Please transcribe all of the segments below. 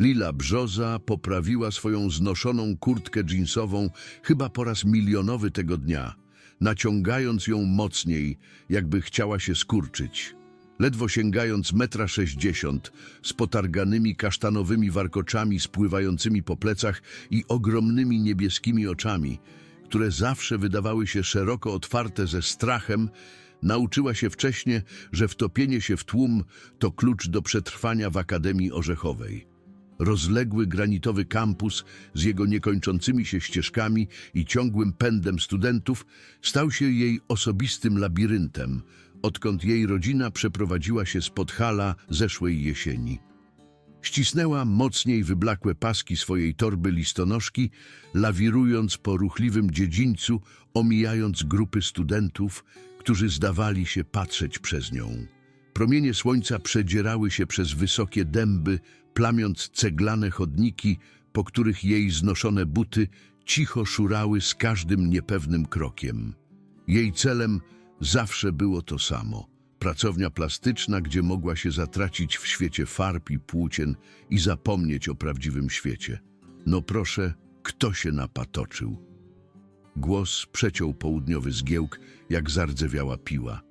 Lila Brzoza poprawiła swoją znoszoną kurtkę dżinsową chyba po raz milionowy tego dnia, naciągając ją mocniej, jakby chciała się skurczyć. Ledwo sięgając metra sześćdziesiąt, z potarganymi kasztanowymi warkoczami spływającymi po plecach i ogromnymi niebieskimi oczami, które zawsze wydawały się szeroko otwarte ze strachem, nauczyła się wcześnie, że wtopienie się w tłum to klucz do przetrwania w Akademii Orzechowej. Rozległy granitowy kampus z jego niekończącymi się ścieżkami i ciągłym pędem studentów stał się jej osobistym labiryntem, odkąd jej rodzina przeprowadziła się z Podhala zeszłej jesieni. Ścisnęła mocniej wyblakłe paski swojej torby listonoszki, lawirując po ruchliwym dziedzińcu, omijając grupy studentów, którzy zdawali się patrzeć przez nią. Promienie słońca przedzierały się przez wysokie dęby, plamiąc ceglane chodniki, po których jej znoszone buty cicho szurały z każdym niepewnym krokiem. Jej celem zawsze było to samo. Pracownia plastyczna, gdzie mogła się zatracić w świecie farb i płócien i zapomnieć o prawdziwym świecie. No proszę, kto się napatoczył? Głos przeciął południowy zgiełk, jak zardzewiała piła.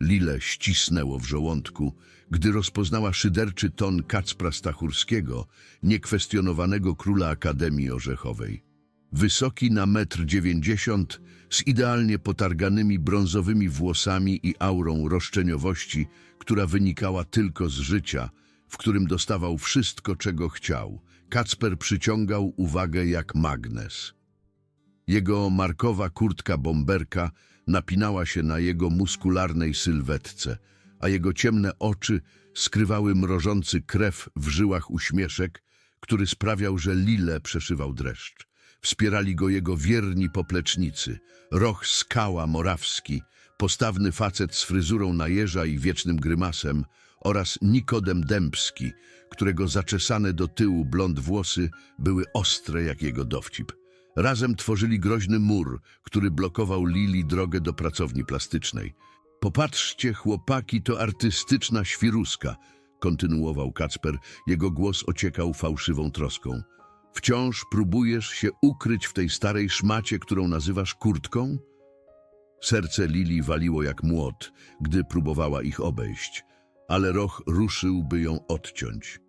Lilę ścisnęło w żołądku, gdy rozpoznała szyderczy ton Kacpra Stachurskiego, niekwestionowanego króla Akademii Orzechowej. Wysoki na metr dziewięćdziesiąt, z idealnie potarganymi brązowymi włosami i aurą roszczeniowości, która wynikała tylko z życia, w którym dostawał wszystko, czego chciał. Kacper przyciągał uwagę jak magnes. Jego markowa kurtka bomberka napinała się na jego muskularnej sylwetce, a jego ciemne oczy skrywały mrożący krew w żyłach uśmieszek, który sprawiał, że Lilę przeszywał dreszcz. Wspierali go jego wierni poplecznicy, Roch Skała Morawski, postawny facet z fryzurą na jeża i wiecznym grymasem oraz Nikodem Dębski, którego zaczesane do tyłu blond włosy były ostre jak jego dowcip. Razem tworzyli groźny mur, który blokował Lili drogę do pracowni plastycznej. Popatrzcie, chłopaki, to artystyczna świruska, kontynuował Kacper. Jego głos ociekał fałszywą troską. Wciąż próbujesz się ukryć w tej starej szmacie, którą nazywasz kurtką? Serce Lili waliło jak młot, gdy próbowała ich obejść, ale Roch ruszył, by ją odciąć.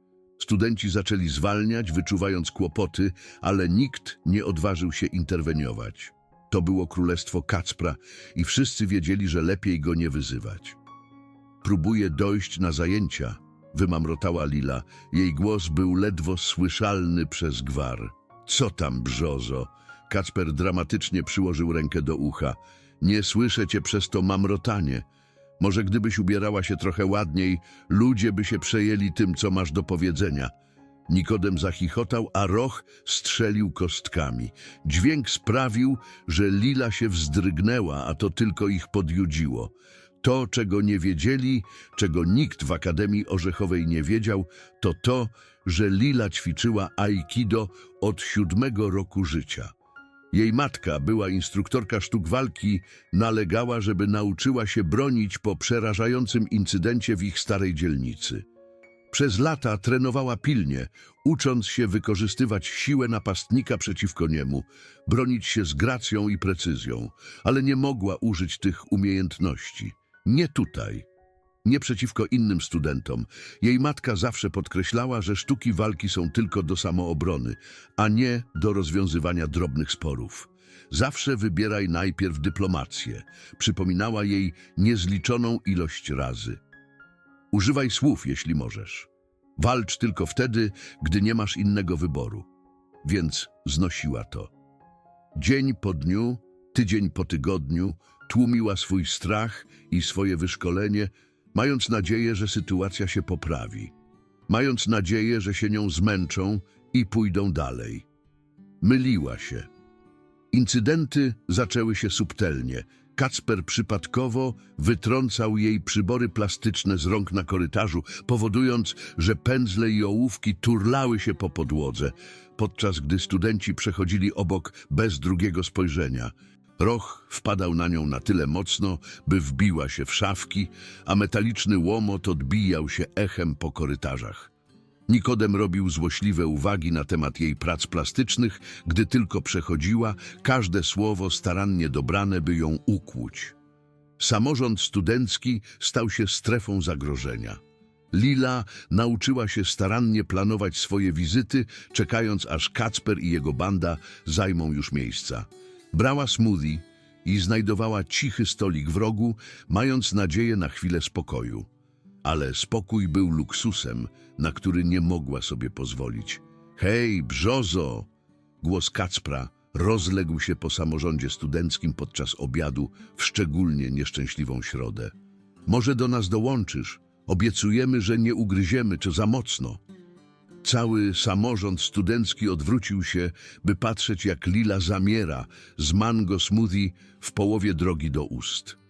Studenci zaczęli zwalniać, wyczuwając kłopoty, ale nikt nie odważył się interweniować. To było królestwo Kacpra i wszyscy wiedzieli, że lepiej go nie wyzywać. Próbuje dojść na zajęcia, wymamrotała Lila. Jej głos był ledwo słyszalny przez gwar. Co tam, brzozo? Kacper dramatycznie przyłożył rękę do ucha. Nie słyszę cię przez to mamrotanie. Może gdybyś ubierała się trochę ładniej, ludzie by się przejęli tym, co masz do powiedzenia. Nikodem zachichotał, a Roch strzelił kostkami. Dźwięk sprawił, że Lila się wzdrygnęła, a to tylko ich podjudziło. To, czego nie wiedzieli, czego nikt w Akademii Orzechowej nie wiedział, to to, że Lila ćwiczyła aikido od siódmego roku życia. Jej matka, była instruktorka sztuk walki, nalegała, żeby nauczyła się bronić po przerażającym incydencie w ich starej dzielnicy. Przez lata trenowała pilnie, ucząc się wykorzystywać siłę napastnika przeciwko niemu, bronić się z gracją i precyzją, ale nie mogła użyć tych umiejętności. Nie tutaj. Nie przeciwko innym studentom. Jej matka zawsze podkreślała, że sztuki walki są tylko do samoobrony, a nie do rozwiązywania drobnych sporów. Zawsze wybieraj najpierw dyplomację. Przypominała jej niezliczoną ilość razy. Używaj słów, jeśli możesz. Walcz tylko wtedy, gdy nie masz innego wyboru. Więc znosiła to. Dzień po dniu, tydzień po tygodniu, tłumiła swój strach i swoje wyszkolenie, mając nadzieję, że sytuacja się poprawi. Mając nadzieję, że się nią zmęczą i pójdą dalej. Myliła się. Incydenty zaczęły się subtelnie. Kacper przypadkowo wytrącał jej przybory plastyczne z rąk na korytarzu, powodując, że pędzle i ołówki turlały się po podłodze, podczas gdy studenci przechodzili obok bez drugiego spojrzenia. Roch wpadał na nią na tyle mocno, by wbiła się w szafki, a metaliczny łomot odbijał się echem po korytarzach. Nikodem robił złośliwe uwagi na temat jej prac plastycznych, gdy tylko przechodziła, każde słowo starannie dobrane, by ją ukłuć. Samorząd studencki stał się strefą zagrożenia. Lila nauczyła się starannie planować swoje wizyty, czekając aż Kacper i jego banda zajmą już miejsca. Brała smoothie i znajdowała cichy stolik w rogu, mając nadzieję na chwilę spokoju. Ale spokój był luksusem, na który nie mogła sobie pozwolić. Hej, brzozo! Głos Kacpra rozległ się po samorządzie studenckim podczas obiadu w szczególnie nieszczęśliwą środę. Może do nas dołączysz? Obiecujemy, że nie ugryziemy cię za mocno. Cały samorząd studencki odwrócił się, by patrzeć jak Lila zamiera z mango smoothie w połowie drogi do ust.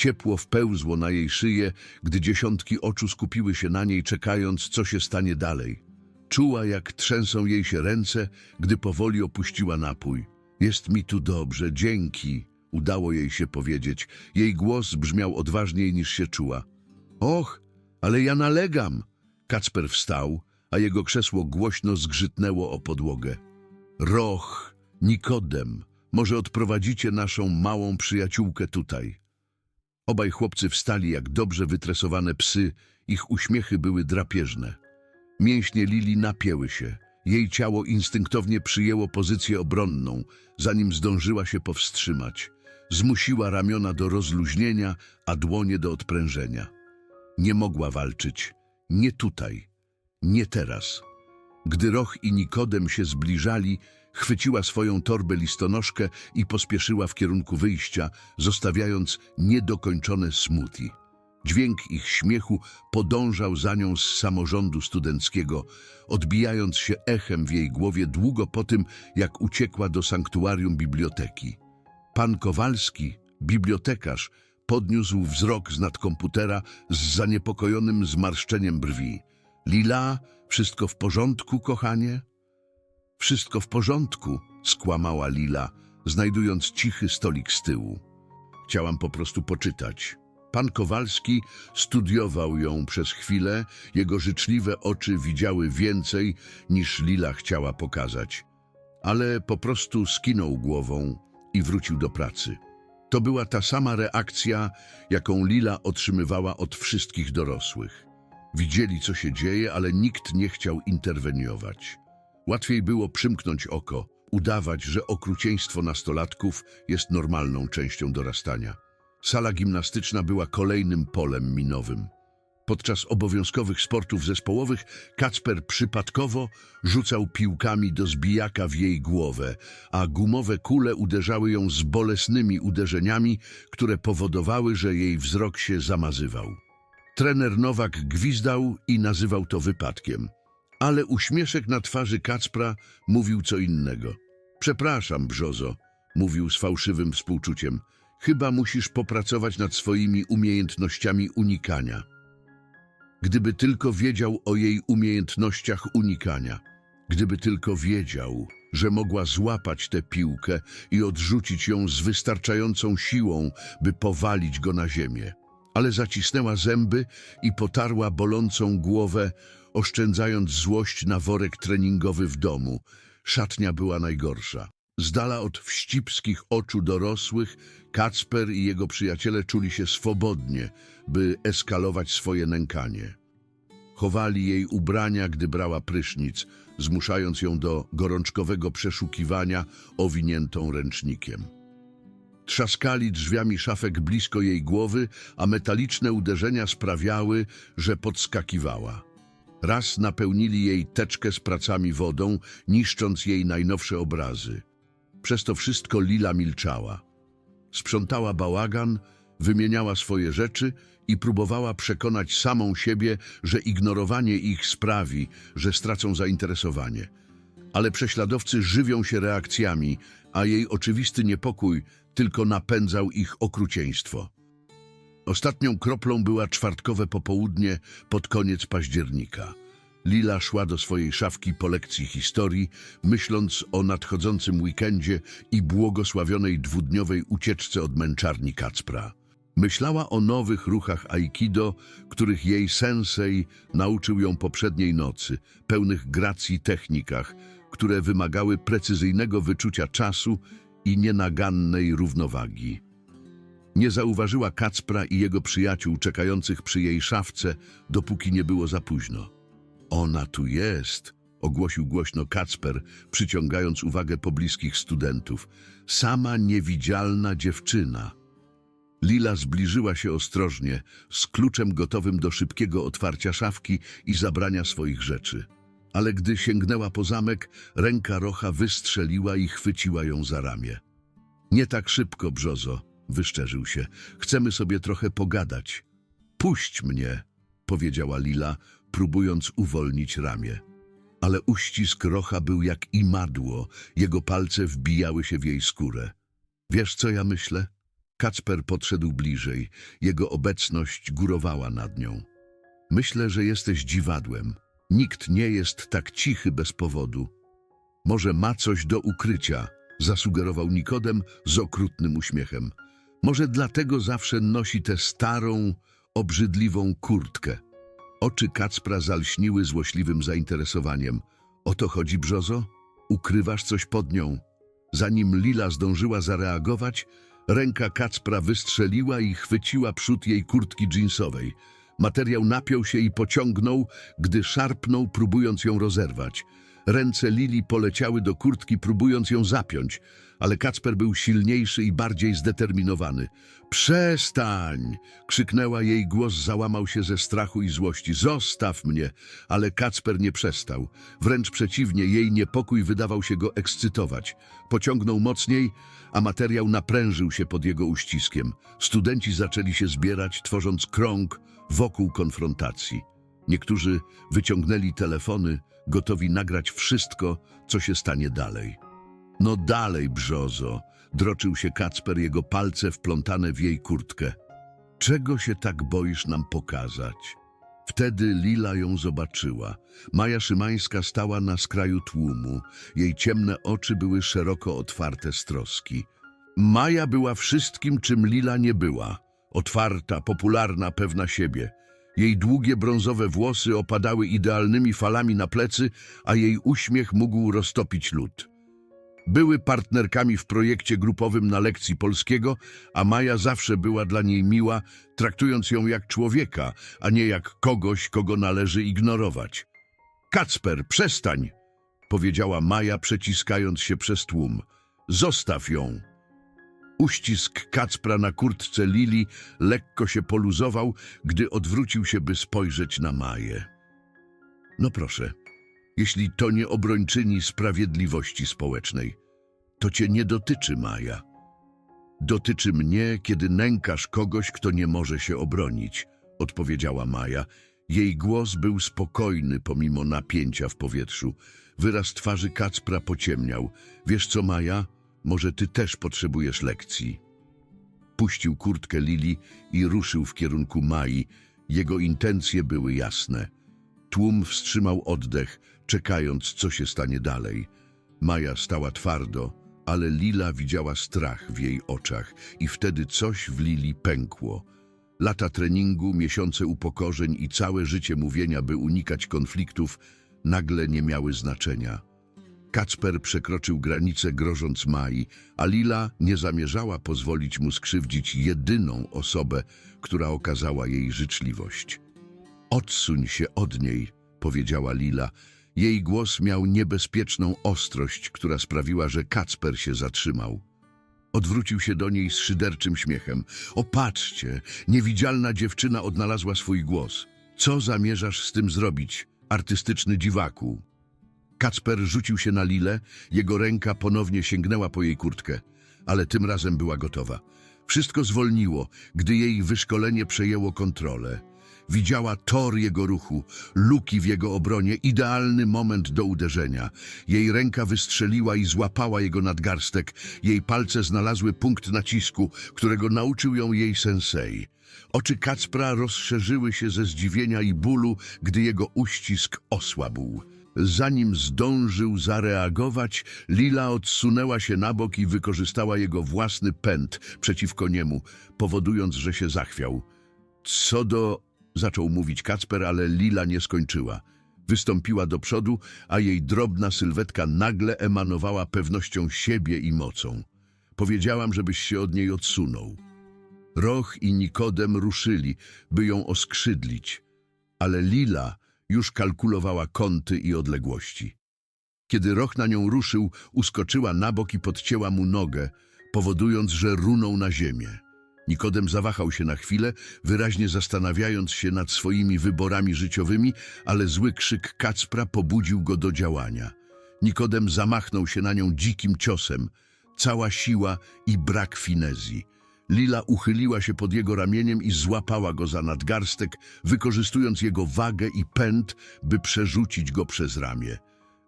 Ciepło wpełzło na jej szyję, gdy dziesiątki oczu skupiły się na niej, czekając, co się stanie dalej. Czuła, jak trzęsą jej się ręce, gdy powoli opuściła napój. Jest mi tu dobrze, dzięki, udało jej się powiedzieć. Jej głos brzmiał odważniej niż się czuła. Och, ale ja nalegam! Kacper wstał, a jego krzesło głośno zgrzytnęło o podłogę. Roch, Nikodem, może odprowadzicie naszą małą przyjaciółkę tutaj. Obaj chłopcy wstali jak dobrze wytresowane psy, ich uśmiechy były drapieżne. Mięśnie Lili napięły się. Jej ciało instynktownie przyjęło pozycję obronną, zanim zdążyła się powstrzymać. Zmusiła ramiona do rozluźnienia, a dłonie do odprężenia. Nie mogła walczyć. Nie tutaj. Nie teraz. Gdy Roch i Nikodem się zbliżali, chwyciła swoją torbę listonoszkę i pospieszyła w kierunku wyjścia, zostawiając niedokończone smoothie. Dźwięk ich śmiechu podążał za nią z samorządu studenckiego, odbijając się echem w jej głowie długo po tym, jak uciekła do sanktuarium biblioteki. Pan Kowalski, bibliotekarz, podniósł wzrok z nad komputera z zaniepokojonym zmarszczeniem brwi. Lila, wszystko w porządku, kochanie? Wszystko w porządku, skłamała Lila, znajdując cichy stolik z tyłu. Chciałam po prostu poczytać. Pan Kowalski studiował ją przez chwilę, jego życzliwe oczy widziały więcej niż Lila chciała pokazać. Ale po prostu skinął głową i wrócił do pracy. To była ta sama reakcja, jaką Lila otrzymywała od wszystkich dorosłych. Widzieli, co się dzieje, ale nikt nie chciał interweniować. Łatwiej było przymknąć oko, udawać, że okrucieństwo nastolatków jest normalną częścią dorastania. Sala gimnastyczna była kolejnym polem minowym. Podczas obowiązkowych sportów zespołowych Kacper przypadkowo rzucał piłkami do zbijaka w jej głowę, a gumowe kule uderzały ją z bolesnymi uderzeniami, które powodowały, że jej wzrok się zamazywał. Trener Nowak gwizdał i nazywał to wypadkiem. Ale uśmieszek na twarzy Kacpra mówił co innego. Przepraszam, Brzozo, mówił z fałszywym współczuciem. Chyba musisz popracować nad swoimi umiejętnościami unikania. Gdyby tylko wiedział o jej umiejętnościach unikania, gdyby tylko wiedział, że mogła złapać tę piłkę i odrzucić ją z wystarczającą siłą, by powalić go na ziemię. Ale zacisnęła zęby i potarła bolącą głowę, oszczędzając złość na worek treningowy w domu. Szatnia była najgorsza. Z dala od wścibskich oczu dorosłych, Kacper i jego przyjaciele czuli się swobodnie, by eskalować swoje nękanie. Chowali jej ubrania, gdy brała prysznic, zmuszając ją do gorączkowego przeszukiwania owiniętą ręcznikiem. Trzaskali drzwiami szafek blisko jej głowy, a metaliczne uderzenia sprawiały, że podskakiwała. Raz napełnili jej teczkę z pracami wodą, niszcząc jej najnowsze obrazy. Przez to wszystko Lila milczała. Sprzątała bałagan, wymieniała swoje rzeczy i próbowała przekonać samą siebie, że ignorowanie ich sprawi, że stracą zainteresowanie. Ale prześladowcy żywią się reakcjami, a jej oczywisty niepokój tylko napędzał ich okrucieństwo. Ostatnią kroplą była czwartkowe popołudnie pod koniec października. Lila szła do swojej szafki po lekcji historii, myśląc o nadchodzącym weekendzie i błogosławionej dwudniowej ucieczce od męczarni Kacpra. Myślała o nowych ruchach aikido, których jej sensei nauczył ją poprzedniej nocy, pełnych gracji technikach, które wymagały precyzyjnego wyczucia czasu i nienagannej równowagi. Nie zauważyła Kacpra i jego przyjaciół czekających przy jej szafce, dopóki nie było za późno. Ona tu jest, ogłosił głośno Kacper, przyciągając uwagę pobliskich studentów. Sama niewidzialna dziewczyna. Lila zbliżyła się ostrożnie, z kluczem gotowym do szybkiego otwarcia szafki i zabrania swoich rzeczy. Ale gdy sięgnęła po zamek, ręka Rocha wystrzeliła i chwyciła ją za ramię. Nie tak szybko, Brzozo, wyszczerzył się. Chcemy sobie trochę pogadać. Puść mnie, powiedziała Lila, próbując uwolnić ramię. Ale uścisk Rocha był jak imadło, jego palce wbijały się w jej skórę. Wiesz, co ja myślę? Kacper podszedł bliżej. Jego obecność górowała nad nią. Myślę, że jesteś dziwadłem. Nikt nie jest tak cichy bez powodu. Może ma coś do ukrycia, zasugerował Nikodem z okrutnym uśmiechem. Może dlatego zawsze nosi tę starą, obrzydliwą kurtkę. Oczy Kacpra zalśniły złośliwym zainteresowaniem. O to chodzi, Brzozo? Ukrywasz coś pod nią? Zanim Lila zdążyła zareagować, ręka Kacpra wystrzeliła i chwyciła przód jej kurtki dżinsowej. Materiał napiął się i pociągnął, gdy szarpnął, próbując ją rozerwać. Ręce Lili poleciały do kurtki, próbując ją zapiąć, ale Kacper był silniejszy i bardziej zdeterminowany. Przestań! krzyknęła jej głos, załamał się ze strachu i złości. Zostaw mnie! Ale Kacper nie przestał. Wręcz przeciwnie, jej niepokój wydawał się go ekscytować. Pociągnął mocniej, a materiał naprężył się pod jego uściskiem. Studenci zaczęli się zbierać, tworząc krąg wokół konfrontacji. Niektórzy wyciągnęli telefony, gotowi nagrać wszystko, co się stanie dalej. No dalej, brzozo, droczył się Kacper, jego palce wplątane w jej kurtkę. Czego się tak boisz nam pokazać? Wtedy Lila ją zobaczyła. Maja Szymańska stała na skraju tłumu. Jej ciemne oczy były szeroko otwarte z troski. Maja była wszystkim, czym Lila nie była. Otwarta, popularna, pewna siebie. Jej długie brązowe włosy opadały idealnymi falami na plecy, a jej uśmiech mógł roztopić lód. Były partnerkami w projekcie grupowym na lekcji polskiego, a Maja zawsze była dla niej miła, traktując ją jak człowieka, a nie jak kogoś, kogo należy ignorować. Kacper, przestań! powiedziała Maja, przeciskając się przez tłum. Zostaw ją! Uścisk Kacpra na kurtce Lili lekko się poluzował, gdy odwrócił się, by spojrzeć na Maję. No proszę, jeśli to nie obrończyni sprawiedliwości społecznej, to cię nie dotyczy, Maja. Dotyczy mnie, kiedy nękasz kogoś, kto nie może się obronić, odpowiedziała Maja. Jej głos był spokojny pomimo napięcia w powietrzu. Wyraz twarzy Kacpra pociemniał. Wiesz co, Maja? Może ty też potrzebujesz lekcji. Puścił kurtkę Lili i ruszył w kierunku Mai. Jego intencje były jasne. Tłum wstrzymał oddech, czekając, co się stanie dalej. Maja stała twardo, ale Lila widziała strach w jej oczach i wtedy coś w Lili pękło. Lata treningu, miesiące upokorzeń i całe życie mówienia, by unikać konfliktów, nagle nie miały znaczenia. Kacper przekroczył granicę grożąc Mai, a Lila nie zamierzała pozwolić mu skrzywdzić jedyną osobę, która okazała jej życzliwość. Odsuń się od niej, powiedziała Lila. Jej głos miał niebezpieczną ostrość, która sprawiła, że Kacper się zatrzymał. Odwrócił się do niej z szyderczym śmiechem. O, patrzcie, niewidzialna dziewczyna odnalazła swój głos. Co zamierzasz z tym zrobić, artystyczny dziwaku? Kacper rzucił się na Lilę, jego ręka ponownie sięgnęła po jej kurtkę, ale tym razem była gotowa. Wszystko zwolniło, gdy jej wyszkolenie przejęło kontrolę. Widziała tor jego ruchu, luki w jego obronie, idealny moment do uderzenia. Jej ręka wystrzeliła i złapała jego nadgarstek. Jej palce znalazły punkt nacisku, którego nauczył ją jej sensei. Oczy Kacpra rozszerzyły się ze zdziwienia i bólu, gdy jego uścisk osłabł. Zanim zdążył zareagować, Lila odsunęła się na bok i wykorzystała jego własny pęd przeciwko niemu, powodując, że się zachwiał. Co do... zaczął mówić Kacper, ale Lila nie skończyła. Wystąpiła do przodu, a jej drobna sylwetka nagle emanowała pewnością siebie i mocą. Powiedziałam, żebyś się od niej odsunął. Roch i Nikodem ruszyli, by ją oskrzydlić, ale Lila już kalkulowała kąty i odległości. Kiedy Roch na nią ruszył, uskoczyła na bok i podcięła mu nogę, powodując, że runął na ziemię. Nikodem zawahał się na chwilę, wyraźnie zastanawiając się nad swoimi wyborami życiowymi, ale zły krzyk Kacpra pobudził go do działania. Nikodem zamachnął się na nią dzikim ciosem. Cała siła i brak finezji. Lila uchyliła się pod jego ramieniem i złapała go za nadgarstek, wykorzystując jego wagę i pęd, by przerzucić go przez ramię.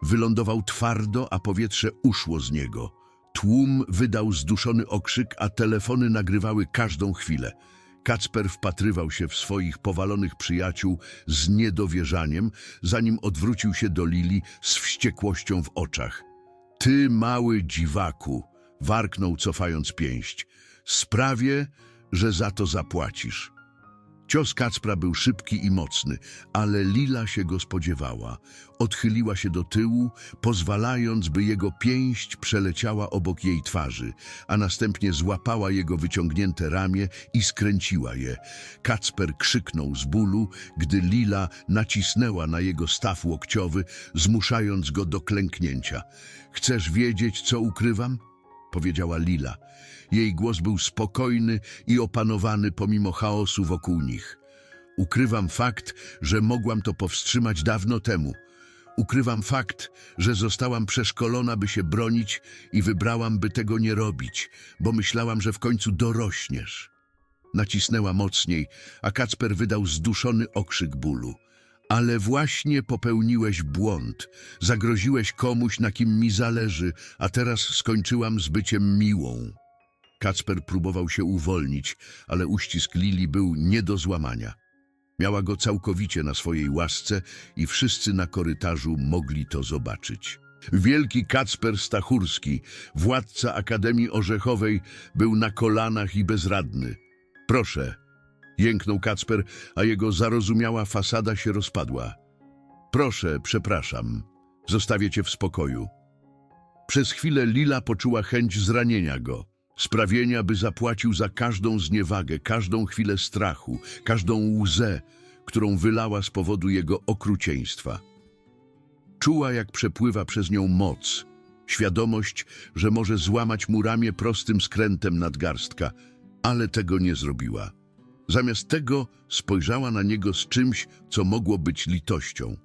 Wylądował twardo, a powietrze uszło z niego. Tłum wydał zduszony okrzyk, a telefony nagrywały każdą chwilę. Kacper wpatrywał się w swoich powalonych przyjaciół z niedowierzaniem, zanim odwrócił się do Lili z wściekłością w oczach. Ty, mały dziwaku, warknął cofając pięść. Sprawię, że za to zapłacisz. Cios Kacpra był szybki i mocny, ale Lila się go spodziewała. Odchyliła się do tyłu, pozwalając, by jego pięść przeleciała obok jej twarzy, a następnie złapała jego wyciągnięte ramię i skręciła je. Kacper krzyknął z bólu, gdy Lila nacisnęła na jego staw łokciowy, zmuszając go do klęknięcia. Chcesz wiedzieć, co ukrywam? Powiedziała Lila. Jej głos był spokojny i opanowany pomimo chaosu wokół nich. Ukrywam fakt, że mogłam to powstrzymać dawno temu. Ukrywam fakt, że zostałam przeszkolona, by się bronić i wybrałam, by tego nie robić, bo myślałam, że w końcu dorośniesz. Nacisnęła mocniej, a Kacper wydał zduszony okrzyk bólu. Ale właśnie popełniłeś błąd. Zagroziłeś komuś, na kim mi zależy, a teraz skończyłam z byciem miłą. Kacper próbował się uwolnić, ale uścisk Lili był nie do złamania. Miała go całkowicie na swojej łasce i wszyscy na korytarzu mogli to zobaczyć. Wielki Kacper Stachurski, władca Akademii Orzechowej, był na kolanach i bezradny. Proszę, jęknął Kacper, a jego zarozumiała fasada się rozpadła. Proszę, przepraszam, zostawię cię w spokoju. Przez chwilę Lila poczuła chęć zranienia go, sprawienia, by zapłacił za każdą zniewagę, każdą chwilę strachu, każdą łzę, którą wylała z powodu jego okrucieństwa. Czuła, jak przepływa przez nią moc, świadomość, że może złamać mu ramię prostym skrętem nadgarstka, ale tego nie zrobiła. Zamiast tego spojrzała na niego z czymś, co mogło być litością.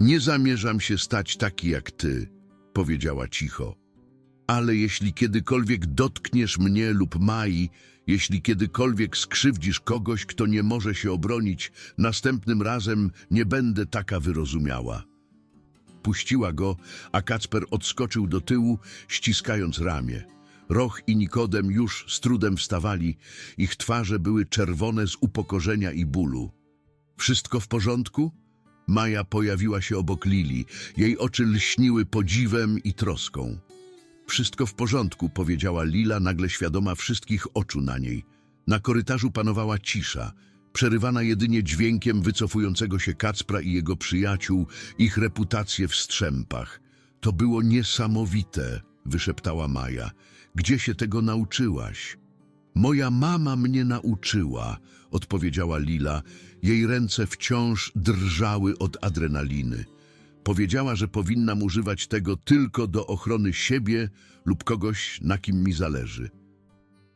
Nie zamierzam się stać taki jak ty, powiedziała cicho. Ale jeśli kiedykolwiek dotkniesz mnie lub Mai, jeśli kiedykolwiek skrzywdzisz kogoś, kto nie może się obronić, następnym razem nie będę taka wyrozumiała. Puściła go, a Kacper odskoczył do tyłu, ściskając ramię. Roch i Nikodem już z trudem wstawali, ich twarze były czerwone z upokorzenia i bólu. Wszystko w porządku? Maja pojawiła się obok Lili. Jej oczy lśniły podziwem i troską. Wszystko w porządku, powiedziała Lila, nagle świadoma wszystkich oczu na niej. Na korytarzu panowała cisza, przerywana jedynie dźwiękiem wycofującego się Kacpra i jego przyjaciół, ich reputacje w strzępach. To było niesamowite, wyszeptała Maja. Gdzie się tego nauczyłaś? Moja mama mnie nauczyła, odpowiedziała Lila. Jej ręce wciąż drżały od adrenaliny. Powiedziała, że powinnam używać tego tylko do ochrony siebie lub kogoś, na kim mi zależy.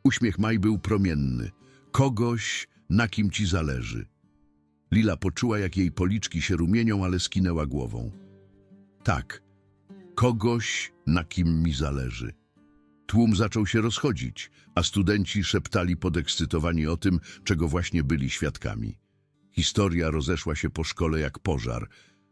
Uśmiech Maj był promienny. Kogoś, na kim ci zależy. Lila poczuła, jak jej policzki się rumienią, ale skinęła głową. Tak, kogoś, na kim mi zależy. Tłum zaczął się rozchodzić, a studenci szeptali podekscytowani o tym, czego właśnie byli świadkami. Historia rozeszła się po szkole jak pożar,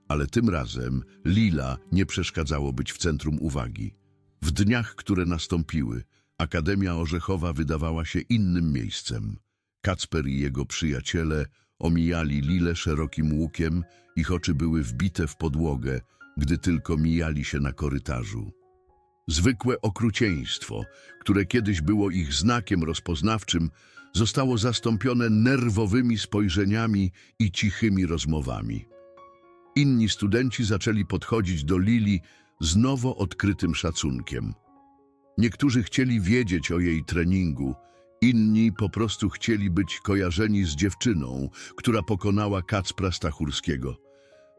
ale tym razem Lila nie przeszkadzało być w centrum uwagi. W dniach, które nastąpiły, Akademia Orzechowa wydawała się innym miejscem. Kacper i jego przyjaciele Omijali Lilę szerokim łukiem, ich oczy były wbite w podłogę, gdy tylko mijali się na korytarzu. Zwykłe okrucieństwo, które kiedyś było ich znakiem rozpoznawczym, zostało zastąpione nerwowymi spojrzeniami i cichymi rozmowami. Inni studenci zaczęli podchodzić do Lili z nowo odkrytym szacunkiem. Niektórzy chcieli wiedzieć o jej treningu, inni po prostu chcieli być kojarzeni z dziewczyną, która pokonała Kacpra Stachurskiego.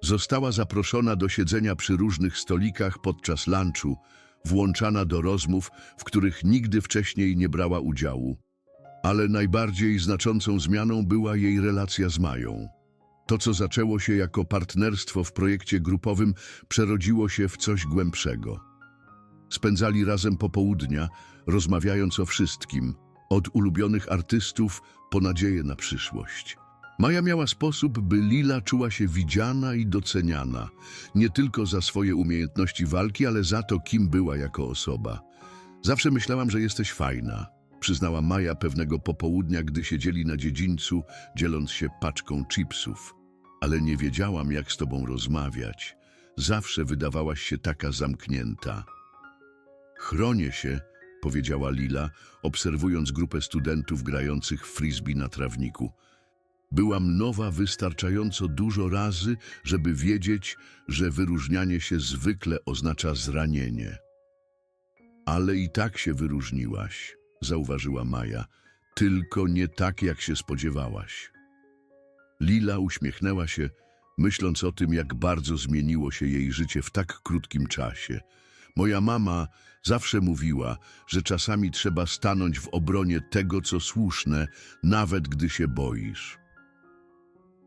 Została zaproszona do siedzenia przy różnych stolikach podczas lunchu, włączana do rozmów, w których nigdy wcześniej nie brała udziału. Ale najbardziej znaczącą zmianą była jej relacja z Mają. To, co zaczęło się jako partnerstwo w projekcie grupowym, przerodziło się w coś głębszego. Spędzali razem popołudnia, rozmawiając o wszystkim, od ulubionych artystów po nadzieję na przyszłość. Maja miała sposób, by Lila czuła się widziana i doceniana, nie tylko za swoje umiejętności walki, ale za to, kim była jako osoba. Zawsze myślałam, że jesteś fajna, przyznała Maja pewnego popołudnia, gdy siedzieli na dziedzińcu, dzieląc się paczką chipsów. Ale nie wiedziałam, jak z tobą rozmawiać. Zawsze wydawałaś się taka zamknięta. Chronię się, powiedziała Lila, obserwując grupę studentów grających frisbee na trawniku. Byłam nowa wystarczająco dużo razy, żeby wiedzieć, że wyróżnianie się zwykle oznacza zranienie. Ale i tak się wyróżniłaś, zauważyła Maja, tylko nie tak, jak się spodziewałaś. Lila uśmiechnęła się, myśląc o tym, jak bardzo zmieniło się jej życie w tak krótkim czasie. Moja mama zawsze mówiła, że czasami trzeba stanąć w obronie tego, co słuszne, nawet gdy się boisz.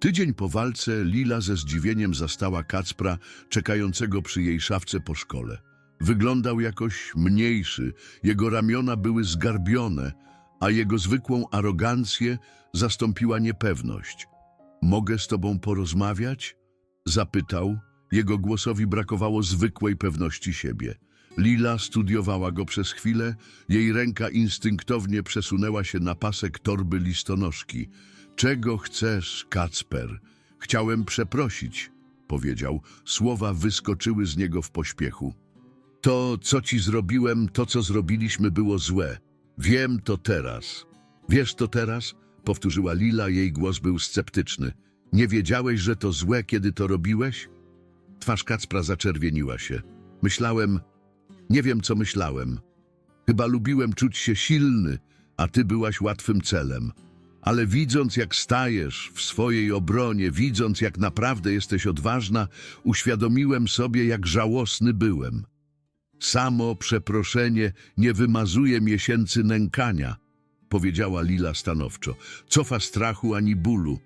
Tydzień po walce Lila ze zdziwieniem zastała Kacpra czekającego przy jej szafce po szkole. Wyglądał jakoś mniejszy, jego ramiona były zgarbione, a jego zwykłą arogancję zastąpiła niepewność. Mogę z tobą porozmawiać? Zapytał. Jego głosowi brakowało zwykłej pewności siebie. Lila studiowała go przez chwilę, jej ręka instynktownie przesunęła się na pasek torby listonoszki. Czego chcesz, Kacper? Chciałem przeprosić, powiedział. Słowa wyskoczyły z niego w pośpiechu. To, co ci zrobiłem, to, co zrobiliśmy, było złe. Wiem to teraz. Wiesz to teraz? Powtórzyła Lila, jej głos był sceptyczny. Nie wiedziałeś, że to złe, kiedy to robiłeś? Twarz Kacpra zaczerwieniła się. Myślałem, nie wiem, co myślałem. Chyba lubiłem czuć się silny, a ty byłaś łatwym celem. Ale widząc, jak stajesz w swojej obronie, widząc, jak naprawdę jesteś odważna, uświadomiłem sobie, jak żałosny byłem. Samo przeproszenie nie wymazuje miesięcy nękania, powiedziała Lila stanowczo. Cofa strachu ani bólu.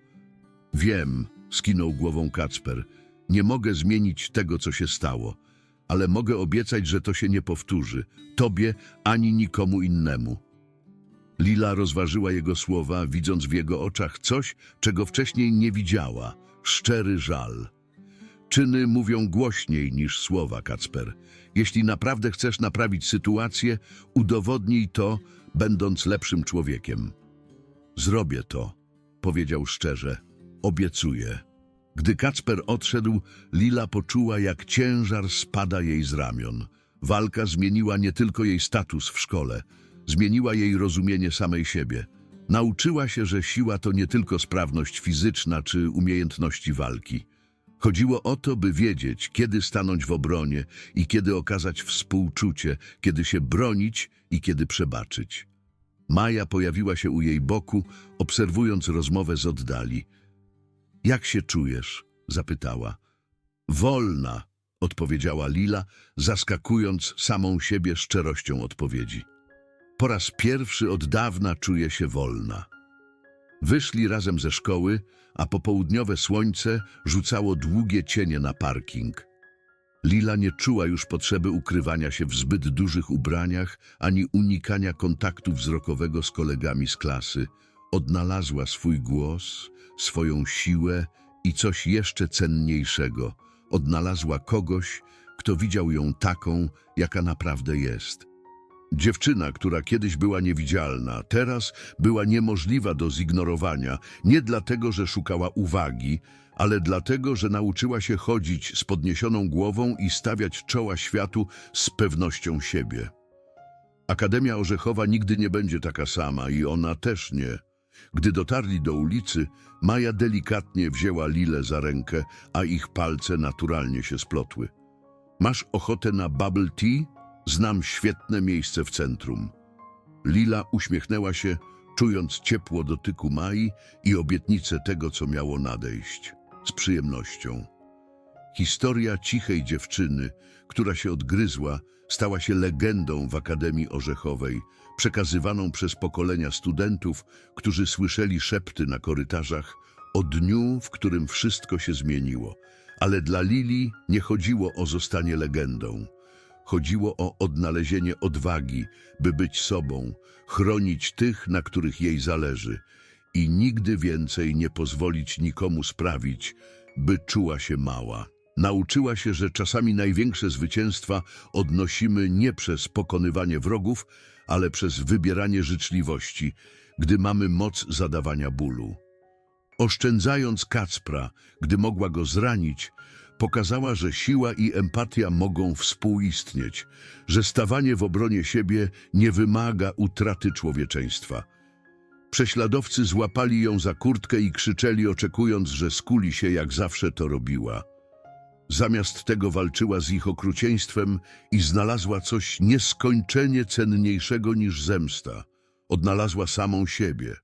Wiem, skinął głową Kacper. Nie mogę zmienić tego, co się stało, ale mogę obiecać, że to się nie powtórzy. Tobie ani nikomu innemu. Lila rozważyła jego słowa, widząc w jego oczach coś, czego wcześniej nie widziała. Szczery żal. Czyny mówią głośniej niż słowa, Kacper. Jeśli naprawdę chcesz naprawić sytuację, udowodnij to, będąc lepszym człowiekiem. Zrobię to, powiedział szczerze. Obiecuję. Gdy Kacper odszedł, Lila poczuła, jak ciężar spada jej z ramion. Walka zmieniła nie tylko jej status w szkole, zmieniła jej rozumienie samej siebie. Nauczyła się, że siła to nie tylko sprawność fizyczna czy umiejętności walki. Chodziło o to, by wiedzieć, kiedy stanąć w obronie i kiedy okazać współczucie, kiedy się bronić i kiedy przebaczyć. Maja pojawiła się u jej boku, obserwując rozmowę z oddali. Jak się czujesz? zapytała. Wolna, odpowiedziała Lila, zaskakując samą siebie szczerością odpowiedzi. Po raz pierwszy od dawna czuję się wolna. Wyszli razem ze szkoły, a popołudniowe słońce rzucało długie cienie na parking. Lila nie czuła już potrzeby ukrywania się w zbyt dużych ubraniach ani unikania kontaktu wzrokowego z kolegami z klasy. Odnalazła swój głos, swoją siłę i coś jeszcze cenniejszego. Odnalazła kogoś, kto widział ją taką, jaka naprawdę jest. Dziewczyna, która kiedyś była niewidzialna, teraz była niemożliwa do zignorowania, nie dlatego, że szukała uwagi, ale dlatego, że nauczyła się chodzić z podniesioną głową i stawiać czoła światu z pewnością siebie. Akademia Orzechowa nigdy nie będzie taka sama i ona też nie. Gdy dotarli do ulicy, Maja delikatnie wzięła Lilę za rękę, a ich palce naturalnie się splotły. Masz ochotę na bubble tea? Znam świetne miejsce w centrum. Lila uśmiechnęła się, czując ciepło dotyku Mai i obietnicę tego, co miało nadejść. Z przyjemnością. Historia cichej dziewczyny, która się odgryzła, stała się legendą w Akademii Orzechowej, przekazywaną przez pokolenia studentów, którzy słyszeli szepty na korytarzach o dniu, w którym wszystko się zmieniło. Ale dla Lili nie chodziło o zostanie legendą. Chodziło o odnalezienie odwagi, by być sobą, chronić tych, na których jej zależy i nigdy więcej nie pozwolić nikomu sprawić, by czuła się mała. Nauczyła się, że czasami największe zwycięstwa odnosimy nie przez pokonywanie wrogów, ale przez wybieranie życzliwości, gdy mamy moc zadawania bólu. Oszczędzając Kacpra, gdy mogła go zranić, pokazała, że siła i empatia mogą współistnieć, że stawanie w obronie siebie nie wymaga utraty człowieczeństwa. Prześladowcy złapali ją za kurtkę i krzyczeli, oczekując, że skuli się jak zawsze to robiła. Zamiast tego walczyła z ich okrucieństwem i znalazła coś nieskończenie cenniejszego niż zemsta. Odnalazła samą siebie.